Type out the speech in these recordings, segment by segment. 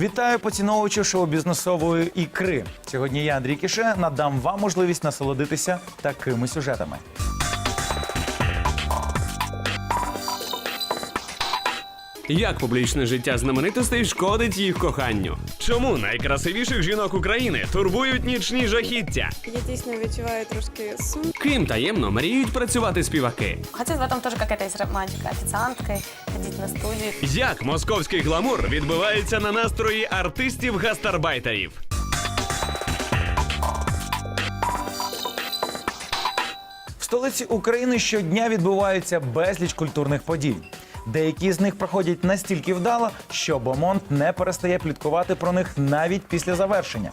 Вітаю поціновувачів шоу-бізнесової ікри. Сьогодні я, Андрій Кіше, надам вам можливість насолодитися такими сюжетами. Як публічне життя знаменитостей шкодить їх коханню? Чому найкрасивіших жінок України турбують нічні жахіття? Я дійсно відчуваю трошки сум. Ким таємно мріють працювати співаки? Хотя в этом тоже какая-то есть романтика. Официанткой, ходить на студию. Як московський гламур відбивається на настрої артистів-гастарбайтерів? В столиці України щодня відбуваються безліч культурних подій. Деякі з них проходять настільки вдало, що Бомонд не перестає пліткувати про них навіть після завершення.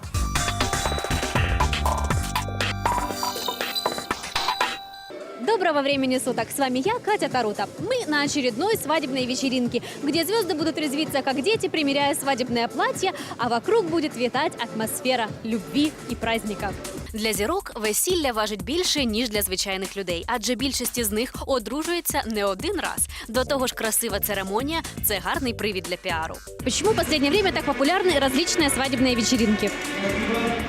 Доброго времени суток! С вами я, Катя Тарута. Мы на очередной свадебной вечеринке, где звезды будут резвиться как дети, примеряя свадебное платье, а вокруг будет витать атмосфера любви и праздника. Для зірок весілля важить більше ніж для звичайних людей, адже більшість із них одружується не один раз. До того ж, красива церемонія це гарний привід для піару. Почему в последнее время так популярны различные свадебные вечеринки?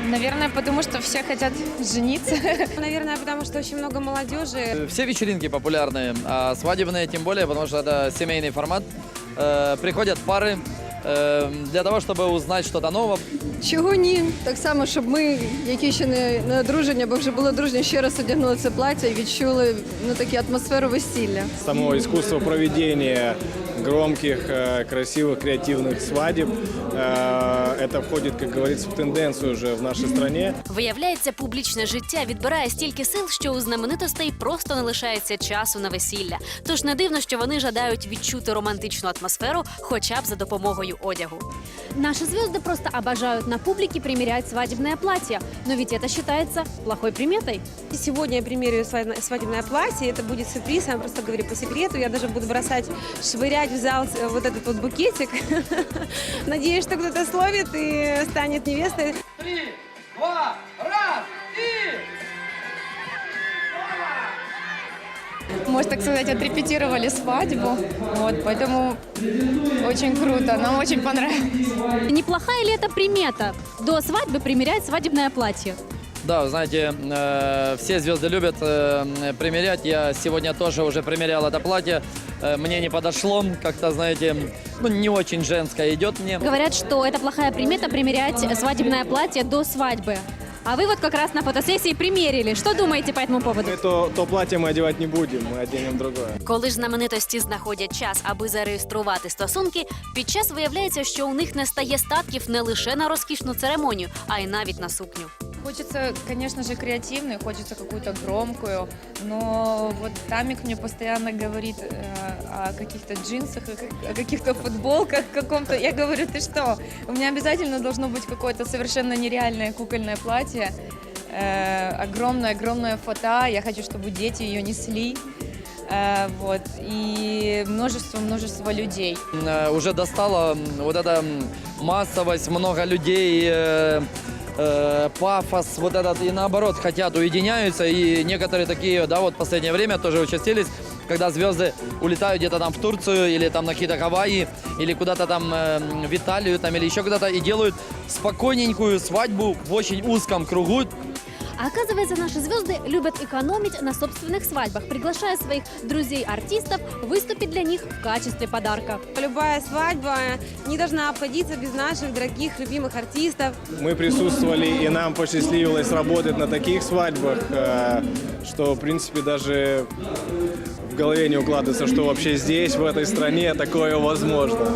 Наверное, потому что все хотят жениться. Наверное, потому что очень много молодежи. Все вечеринки популярны, а свадебные тем более, потому что это семейный формат. Э, Приходят пары э, для того, чтобы узнать что-то новое, Чого ні? Так само, щоб ми, які ще не, не одружені, або вже були одружені, ще раз одягнули це плаття і відчули ну, таку атмосферу весілля. само искусство проведения громких, э, красивых, креативных свадеб. э, Это входит, как говорится, в тенденцию уже в нашей стране. Виявляється, публічне життя відбирає стільки сил, що у знаменитостей просто не лишається часу на весілля. Тож не дивно, що вони жадають відчути романтичну атмосферу, хоча б за допомогою одягу. Наши звезды просто обожают на публике примерять свадебное платье. Но ведь это считается плохой приметой. Сегодня я примерю свадебное свадебное платье. Это будет сюрприз. Я вам просто говорю по секрету. Я даже буду бросать, швырять в зал э, вот этот вот букетик. Надеюсь, что кто-то словит и станет невестой. можно так сказать, отрепетировали свадьбу. Вот, поэтому очень круто, нам очень понравилось. Неплохая ли это примета? До свадьбы примерять свадебное платье. Да, вы знаете, э, все звезды любят э, примерять. Я сегодня тоже уже примерял это платье. Э, мне не подошло, как-то, знаете, ну, не очень женское идет мне. Говорят, что это плохая примета примерять свадебное платье до свадьбы. А вы вот как раз на фотосессии примерили. Что думаете по этому поводу? Мы то, то платье мы одевать не будем, мы оденем другое. Коли ж знаменитості знаходять час, аби зареєструвати стосунки, під час виявляється, що у них не стає статків не лише на розкішну церемонію, а й навіть на сукню. Хочется, конечно же, креативную, хочется какую-то громкую, но вот Тамик мне постоянно говорит э, о каких-то джинсах, о как- о каких-то футболках каком-то. Я говорю, ты что? У меня обязательно должно быть какое-то совершенно нереальное кукольное платье, э, огромная-огромная фата, я хочу, чтобы дети ее несли. Э, вот, и множество-множество людей. Э, Уже достала м, вот эта м, массовость, много людей, э, э, пафос, вот этот, и наоборот, хотят, уединяются, и некоторые такие, да, вот в последнее время тоже участились, когда звезды улетают где-то там в Турцию, или там на какие-то Гавайи, или куда-то там э, в Италию, там, или еще куда-то, и делают спокойненькую свадьбу в очень узком кругу, А оказывается, наши звезды любят экономить на собственных свадьбах, приглашая своих друзей-артистов выступить для них в качестве подарка. Любая свадьба не должна обходиться без наших дорогих, любимых артистов. Мы присутствовали, и нам посчастливилось работать на таких свадьбах, э, что, в принципе, даже в голове не укладывается, что вообще здесь, в этой стране, такое возможно.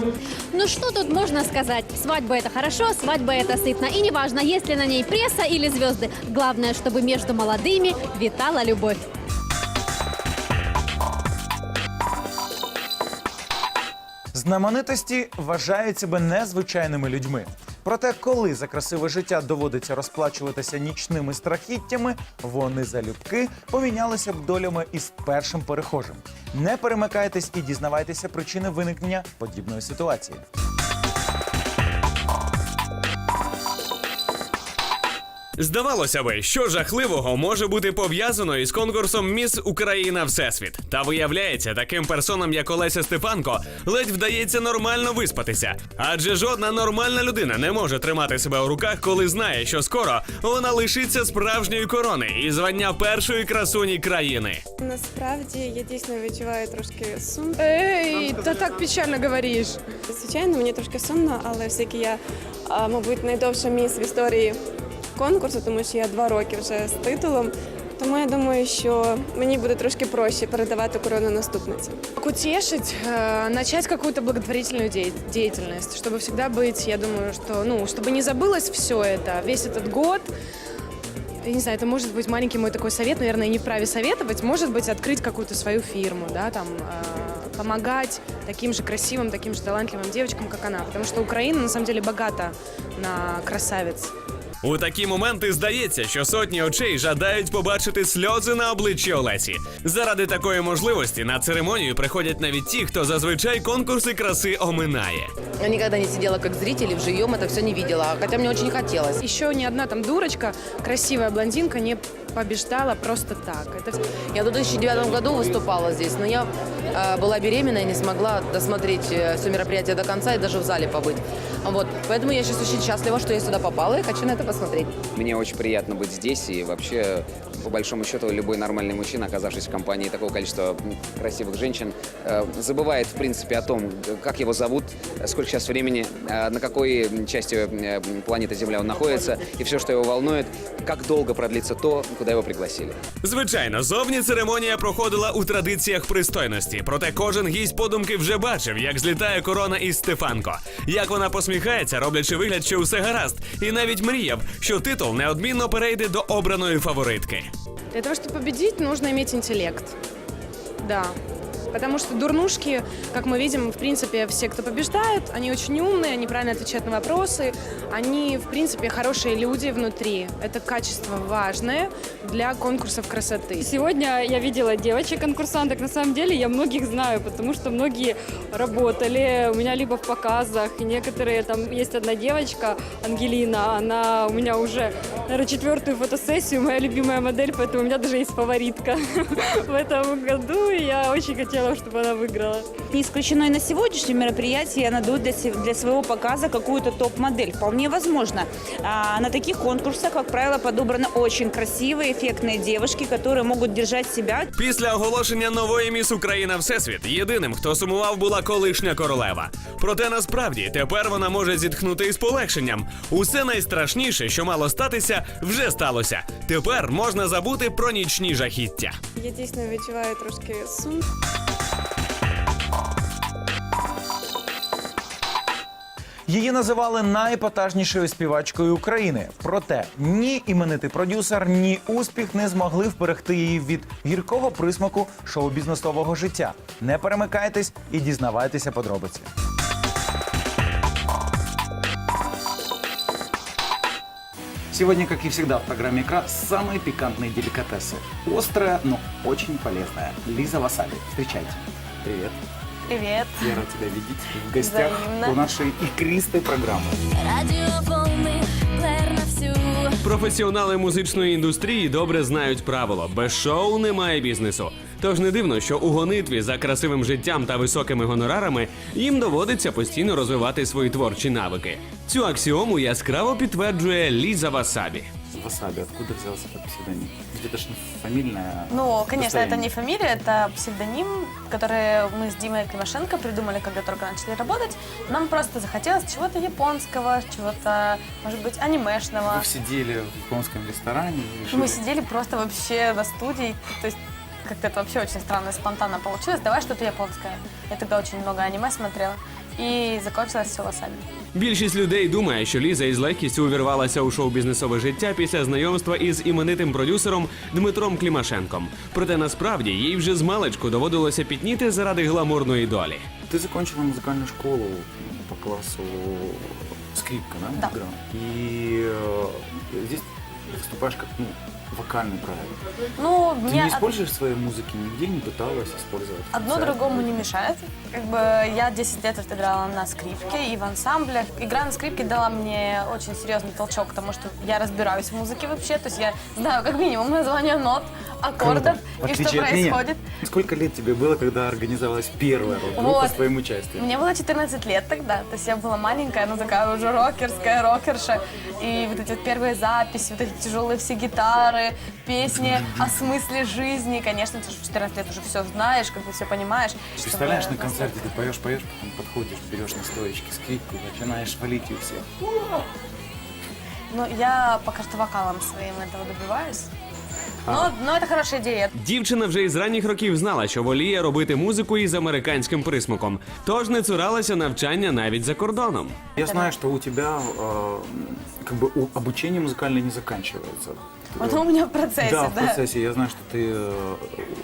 Ну что тут можно сказать? Свадьба это хорошо, свадьба это сытно. И неважно, есть ли на ней пресса или звезды. Главное, чтобы между молодыми витала любовь. Знаменитості вважають себе незвичайними людьми. Проте, коли за красиве життя доводиться розплачуватися нічними страхіттями, вони залюбки помінялися б долями із першим перехожим. Не перемикайтесь і дізнавайтеся причини виникнення подібної ситуації. Здавалося би, що жахливого може бути пов'язано із конкурсом Міс Україна Всесвіт. Та виявляється, таким персонам, як Олеся Стефанко, ледь вдається нормально виспатися. Адже жодна нормальна людина не може тримати себе у руках, коли знає, що скоро вона лишиться справжньої корони і звання першої красуні країни. Насправді я дійсно відчуваю трошки сум. Ей, та так печально говориш. Звичайно, мені трошки сумно, але все-таки я, мабуть, найдовша міс в історії конкурсу, тому що я два роки вже з титулом. Тому я думаю, що мені буде трошки проще передавати корону наступниці. Как утешить, начать какую-то благотворительную де- деятельность, чтобы всегда быть, я думаю, что, ну, чтобы не забылось все это, весь этот год. Я не знаю, это может быть маленький мой такой совет, наверное, не вправе советовать, может быть, открыть какую-то свою фирму, да, там, э, помогать таким же красивым, таким же талантливым девочкам, как она, потому что Украина, на самом деле, богата на красавиц. У такі моменти здається, що сотні очей жадають побачити сльози на обличчі Олесі. Заради такої можливості на церемонію приходять навіть ті, хто зазвичай конкурси краси оминає. Я никогда не сидела как зритель и в живьем это все не видела, хотя мне очень хотелось. Еще ни одна там дурочка, красивая блондинка не побеждала просто так. Это Я в 2009 году выступала здесь, но я э, была беременна и не смогла досмотреть все мероприятие до конца и даже в зале побыть. Вот. Поэтому я сейчас очень счастлива, что я сюда попала и хочу на это посмотреть. Мне очень приятно быть здесь и вообще, по большому счету, любой нормальный мужчина, оказавшись в компании такого количества м, красивых женщин, э, забывает, в принципе, о том, как его зовут, сколько сейчас времени, э, на какой м, части э, м, планеты Земля он находится, и все, что его волнует, как долго продлится то, куда его пригласили. Звичайно, зовні церемонія проходила у традиціях пристойності. Проте кожен гість подумки вже бачив, як злітає корона із Стефанко, як вона посміхається, роблячи вигляд, що все гаразд, і навіть мріяв, що титул неодмінно перейде до обраної фаворитки. Для того, чтобы победить, нужно иметь интеллект. Да. Потому что дурнушки, как мы видим, в принципе, все, кто побеждают, они очень умные, они правильно отвечают на вопросы, они, в принципе, хорошие люди внутри. Это качество важное для конкурсов красоты. Сегодня я видела девочек-конкурсанток. На самом деле я многих знаю, потому что многие работали у меня либо в показах, и некоторые, там есть одна девочка, Ангелина, она у меня уже, наверное, четвертую фотосессию, моя любимая модель, поэтому у меня даже есть фаворитка в этом году, и я очень хотела, чтобы она выиграла. Не исключено и на сегодняшнем мероприятии она дает для, се- для своего показа какую-то топ-модель. Вполне возможно. А, на таких конкурсах, как правило, подобраны очень красивые, эффектные девушки, которые могут держать себя Після оголошення нової міс Україна Всесвіт єдиним, хто сумував, була колишня королева. Проте насправді тепер вона може зітхнути із полегшенням. Усе найстрашніше, що мало статися, вже сталося. Тепер можна забути про нічні жахіття. Я дійсно відчуваю трошки сум. Її називали найепатажнішою співачкою України. Проте ні іменитий продюсер, ні успіх не змогли вберегти її від гіркого присмаку шоу-бізнесового життя. Не перемикайтесь і дізнавайтеся подробиці. Сегодня, как и всегда в программе «Икра», самые пикантные деликатесы. Острая, но очень полезная. Лиза Васаби. Встречайте. Привет. Привет. Я рад тебя видеть в гостях Взаимно. у нашей икристой программы. Професіонали музичної індустрії добре знають правило: без шоу немає бізнесу. Тож не дивно, що у гонитві за красивим життям та високими гонорарами їм доводиться постійно розвивати свої творчі навики. Цю аксіому яскраво підтверджує Ліза Васабі. Васаби, откуда взялся этот псевдоним? Ведь это ж не фамильная. Ну, конечно, это не фамилия, это псевдоним, который мы с Димой Климашенко придумали, когда только начали работать. Нам просто захотелось чего-то японского, чего-то, может быть, анимешного. Вы сидели в японском ресторане и решили... Мы сидели просто вообще на студии, то есть как-то это вообще очень странно и спонтанно получилось. Давай что-то японское. Я тогда очень много аниме смотрела. И закончилось все васаби. Більшість людей думає, що Ліза із легкістю увірвалася у шоу-бізнесове життя після знайомства із іменитим продюсером Дмитром Клімашенком. Проте насправді їй вже з маличку доводилося пітніти заради гламурної долі. Ты закончила музыкальную школу по классу скрипка, да? Да. игра? И э, здесь выступаешь как ну, вокальный проект. Ну, Ты не используешь в своей музыке нигде, не пыталась использовать? одно другому не мешает. Как бы я 10 лет отыграла на скрипке и в ансамблях. Игра на скрипке дала мне очень серьезный толчок к тому, что я разбираюсь в музыке вообще. То есть я знаю как минимум название нот, аккордов и что от меня. происходит. Сколько лет тебе было, когда организовалась первая рок-группа Вот. с твоим участием? Мне было 14 лет тогда, то есть я была маленькая, но такая уже рокерская, рокерша. И вот эти вот первые записи, вот эти тяжелые все гитары, песни о смысле жизни. Конечно, ты же в 14 лет уже все знаешь, как бы все понимаешь. чтобы- Представляешь, на концерте ты поешь, поешь, потом подходишь, берешь на стоечке скрипку, начинаешь валить и все. Ну, я пока что вокалом своим этого добиваюсь. Но, но это хорошая идея. Дівчина вже із ранніх років знала, що воліє робити музику із американським присмаком, тож не цуралася навчання навіть за кордоном. Я знаю, что у тебя э, как бы у- обучение музыкальное не заканчивается. Вот у меня в процессе, да, да. в процессе. Я знаю, что ты э,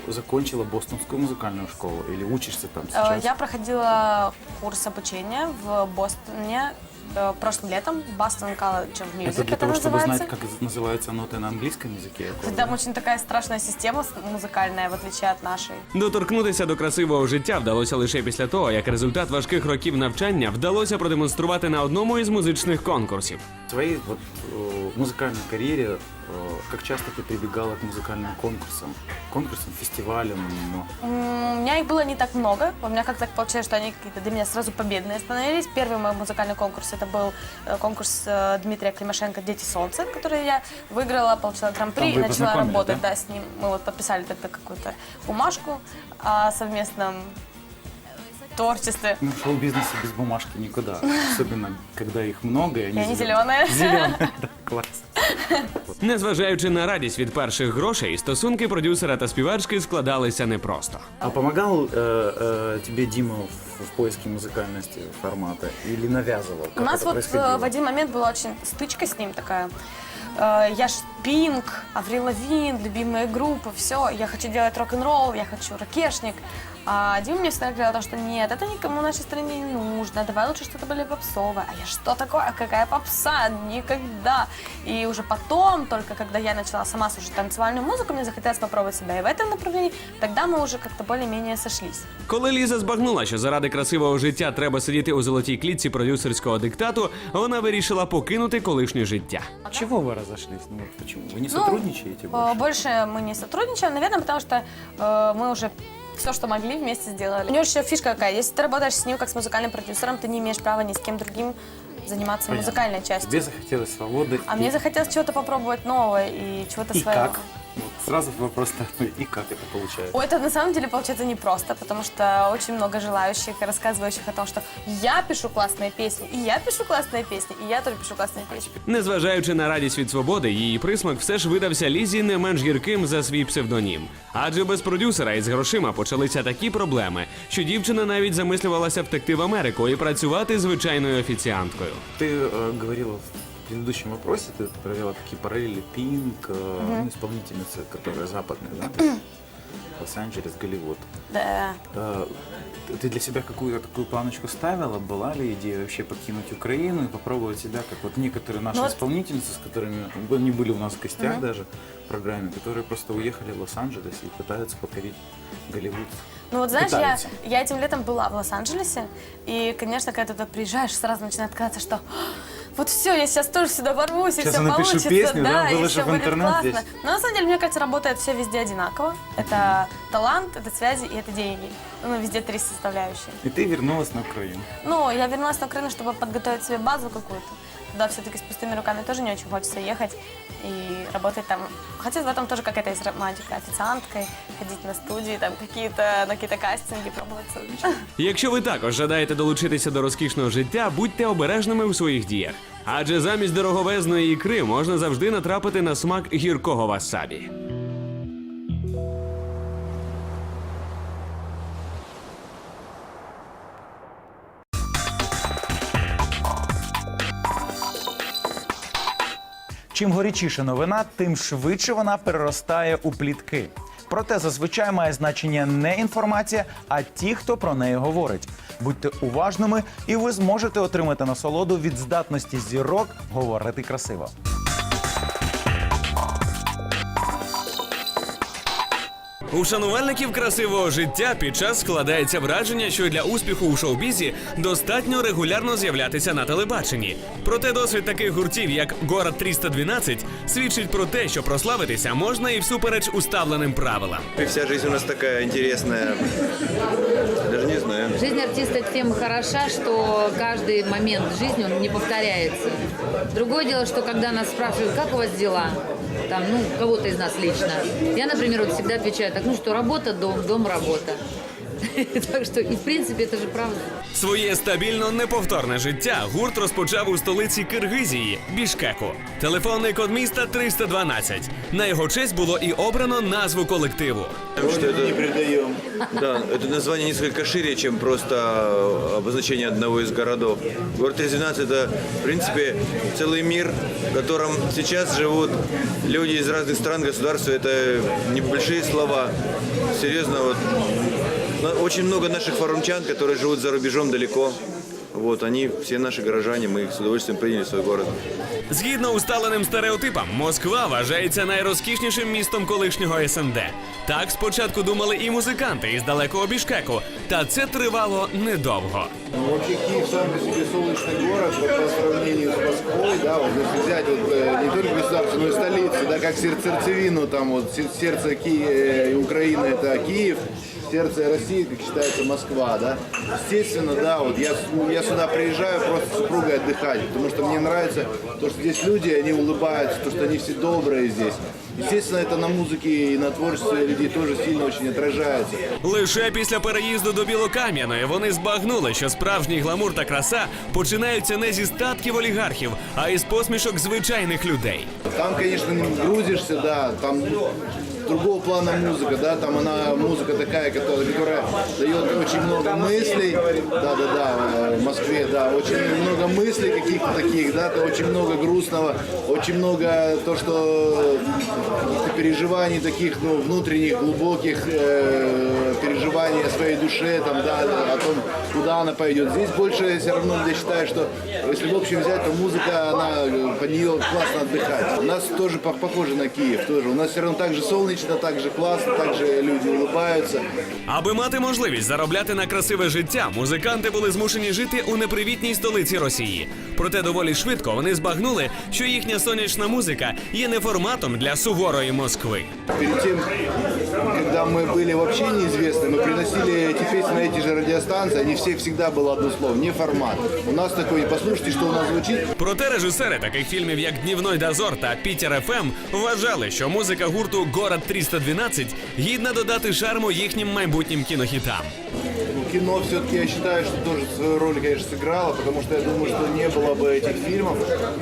закончила Бостонскую музыкальную школу или учишься там Э, сейчас. Я проходила курс обучения в Бостоне э, прошлым летом, Boston College of Music Это для это того, чтобы называется. знать, как называются ноты на английском языке. я понял. Там очень такая страшная система с- музыкальная, в отличие от нашей. Доторкнутися до красивого життя вдалося лише після того, як результат важких років навчання вдалося продемонструвати на одному із музичних конкурсів. В своей вот, э, музыкальной карьере э, как часто ты прибегала к музыкальным конкурсам? Конкурсам, фестивалям? ну, М, У меня их было не так много. У меня как-то так получилось, что они какие-то для меня сразу победные становились. Первый мой музыкальный конкурс это был э, конкурс э, Дмитрия Климашенко «Дети солнца», который я выиграла, получила гран-при Там и вы начала познакомились, работать да? да, с ним. Мы вот подписали тогда какую-то бумажку о совместном творчестве. Ну, в шоу-бизнесе без бумажки никуда. Особенно, когда их много, и они, И они зелёные. зеленые. Зеленые, да, класс. Незважаючи на радість від перших грошей, стосунки продюсера та співачки складалися непросто. А помогал э, э, тебе Дима в, в поиске музыкальности формата или навязывал? У Как нас это вот происходило? э, в один момент была очень стычка с ним такая. Э, Я ж Пинк, Аврил Лавин, любимые группы, все, я хочу делать рок-н-ролл, я хочу ракешник. А Дима мне всегда говорил, что нет, это никому в нашей стране не нужно, давай лучше что-то более попсовое. А я что такое, какая попса, никогда. И уже потом, только когда я начала сама слушать танцевальную музыку, мне захотелось попробовать себя и в этом направлении, тогда мы уже как-то более-менее сошлись. Коли Ліза збагнула, що заради красивого життя треба сидіти у золотій клітці продюсерського диктату, вона вирішила покинути колишнє життя. Чего вы разошлись? Ну, вот почему? Вы не Ну, сотрудничаете Э, больше? Больше мы не сотрудничаем, наверное, потому что э, мы уже все, что могли, вместе сделали. У него еще фишка какая. Если ты работаешь с ним как с музыкальным продюсером, ты не имеешь права ни с кем другим заниматься Понятно. музыкальной частью. Тебе захотелось свободы. А и- мне захотелось чего-то попробовать нового и чего-то И своего. как? Вот сразу вопрос такой, и как это получается? Ой, это на самом деле получается непросто, потому что очень много желающих, и рассказывающих о том, что я пишу классные песни, и я пишу классные песни, и я тоже пишу классные песни. Незважаючи на радість від свободи, її присмак все ж видався Лізі не менш гірким за свій псевдонім. Адже без продюсера із грошима почалися такі проблеми, що дівчина навіть замислювалася втекти в Америку і працювати звичайною офіціанткою. Ты э, говорила в предыдущем вопросе, ты провела такие параллели Пинк, э, ну, исполнительница, которая западная, да? то есть Лос-Анджелес, Голливуд. Да. Э, Ты для себя какую-то такую планочку ставила? Была ли идея вообще покинуть Украину и попробовать себя, как вот некоторые наши Ну вот- исполнительницы, с которыми они были у нас в гостях Мгм. даже в программе, которые просто уехали в Лос-Анджелес и пытаются покорить Голливуд? Ну вот знаешь, я, я этим летом была в Лос-Анджелесе, и, конечно, когда ты туда приезжаешь, сразу начинает казаться, что вот все, я сейчас тоже сюда ворвусь, и Сейчас все я напишу получится, песню, да, да, и выложу все в будет интернет классно. здесь. Но на самом деле, мне кажется, работает все везде одинаково. Это талант, это связи и это деньги. Ну, везде три составляющие. И ты вернулась на Украину. Ну, я вернулась на Украину, чтобы подготовить себе базу какую-то. Туда все-таки с пустыми руками тоже не очень хочется ехать и работать там. Хотя в этом тоже какая-то есть романтика. Официанткой, ходить на студии, там какие-то, на какие-то кастинги пробоваться. Якщо ви також жадаєте долучитися до розкішного життя, будьте обережними у своїх діях. Адже замість дороговезної ікри можна завжди натрапити на смак гіркого васабі. Чим горячіша новина, тим швидше вона переростає у плітки. Проте зазвичай має значення не інформація, а ті, хто про неї говорить. Будьте уважними, і ви зможете отримати насолоду від здатності зірок говорити красиво. У шанувальників красивого життя під час складається враження, що для успіху у шоу-бізі достатньо регулярно з'являтися на телебаченні. Проте досвід таких гуртів, як Город 312, свідчить про те, що прославитися можна і всупереч уставленим правилам. Вся жизнь у нас такая интересная. Даже не знаю. Жизнь артиста тем хороша, что каждый момент жизни он не повторяется. Другое дело, что когда нас спрашивают, как у вас дела, там, ну, кого-то из нас лично, я, например, вот всегда отвечаю так, ну что, работа, дом, дом, работа. Так что, и в принципе, это же правда. Своє стабільно неповторне життя гурт розпочав у столиці Киргизії Бішкеку. Телефонний код міста 312. На його честь було і обрано назву колективу. Потому что это, не придаем. Да, это название несколько шире, чем просто обозначение одного из городов. Город 312 это, в принципе, целый мир, в котором сейчас живут люди из разных стран, государств. Это небольшие слова. Серьезно, вот на- очень много наших форумчан, которые живут за рубежом далеко. Вот, они все наши горожане, мы их с удовольствием приняли в свой город. Згідно усталеним стереотипам, Москва вважається найрозкішнішим містом колишнього СНД. Так спочатку думали і музиканти із далекого Бішкеку, та це тривало недовго. Ну, вообще Киев сам по себе солнечный город вот по сравнению с Москвой, да, вот если взять вот, э, не только государство, но и столицу, да, как сер- сердцевину, там вот сер- сердце Ки- э, Украины это Киев, сердце России, как считается, Москва, да. Естественно, да, вот я, с- я сюда приезжаю просто с супругой отдыхать, потому что мне нравится то, что здесь люди, они улыбаются, то, что они все добрые здесь. Естественно, это на музыке и на творчестве людей тоже сильно очень отражается. Лише після переїзду до Білокам'яної вони збагнули, що справжній гламур та краса починаються не зі статків олігархів, а із посмішок звичайних людей. Там, конечно, не грузишься, да, там другого плана музыка, да, там она музыка такая, которая, которая дает очень много мыслей, да, да, да, э, в Москве, да, очень много мыслей каких-то таких, да, то очень много грустного, очень много то, что каких-то переживаний таких, ну, внутренних, глубоких э, переживаний о своей душе, там, да, о том, куда она пойдет. Здесь больше все равно я считаю, что если в общем взять, то музыка, она э, под нее классно отдыхать. У нас тоже по- похоже на Киев, тоже. У нас все равно так же солнечно, так же классно, так же люди улыбаются. Аби мати можливість заробляти на красиве життя, музиканти були змушені жити у непривітній столиці Росії. Проте доволі швидко вони збагнули, що їхня сонячна музика є не форматом для суворої Москви. Перед тем, когда мы были вообще неизвестны, мы приносили эти песни на эти же радиостанции, они все всегда было одно слово, не формат. У нас такой, послушайте, что у нас звучит, Проте режисери таких фільмів, як Днівной дозор та Пітер ФМ, вважали, що музика гурту Город 312 гідна додати шарму їхнім майбутнім кінохітам Ну, кино все-таки я считаю, что тоже свою роль, конечно, сыграло, потому что я думаю, что не было бы этих фильмов,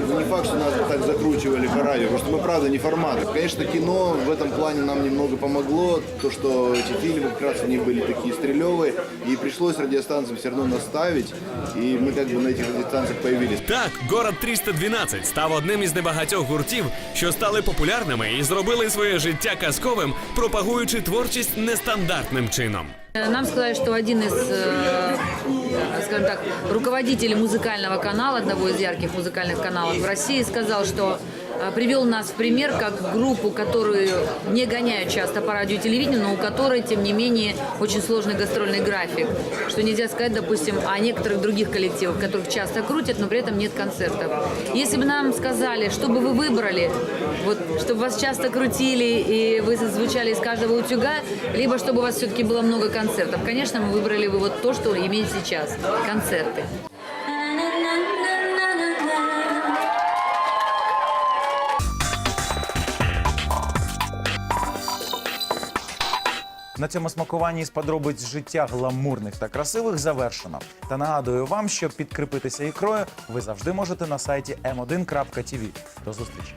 ну, не факт, что нас бы так закручивали по радио, потому что мы, правда, не форматы. Конечно, кино в этом плане нам немного помогло, то, что эти фильмы как раз они были такие стрелевые, и пришлось радиостанциям все равно наставить, и мы как бы на этих радиостанциях появились. Так, Город 312 став одним із небагатьох гуртів, що стали популярними і зробили своє життя казковим, пропагуючи творчість нестандартним чином. Э, Нам сказали, что один из, э, скажем так, руководителей музыкального канала, одного из ярких музыкальных каналов в России, сказал, что э, привел нас в пример как группу, которую не гоняют часто по радио и телевидению, но у которой, тем не менее, очень сложный гастрольный график. Что нельзя сказать, допустим, о некоторых других коллективах, которых часто крутят, но при этом нет концертов. Если бы нам сказали, что бы вы выбрали, вот, чтобы вас часто крутили и вы звучали из каждого утюга, либо чтобы у вас все-таки было много концертов. Конечно, мы выбрали бы вот то, что имеет сейчас – концерты. На цьому смакуванні з подробиць життя гламурних та красивих завершено. Та нагадую вам, що підкріпитися ікрою ви завжди можете на сайті m1.tv. До зустрічі!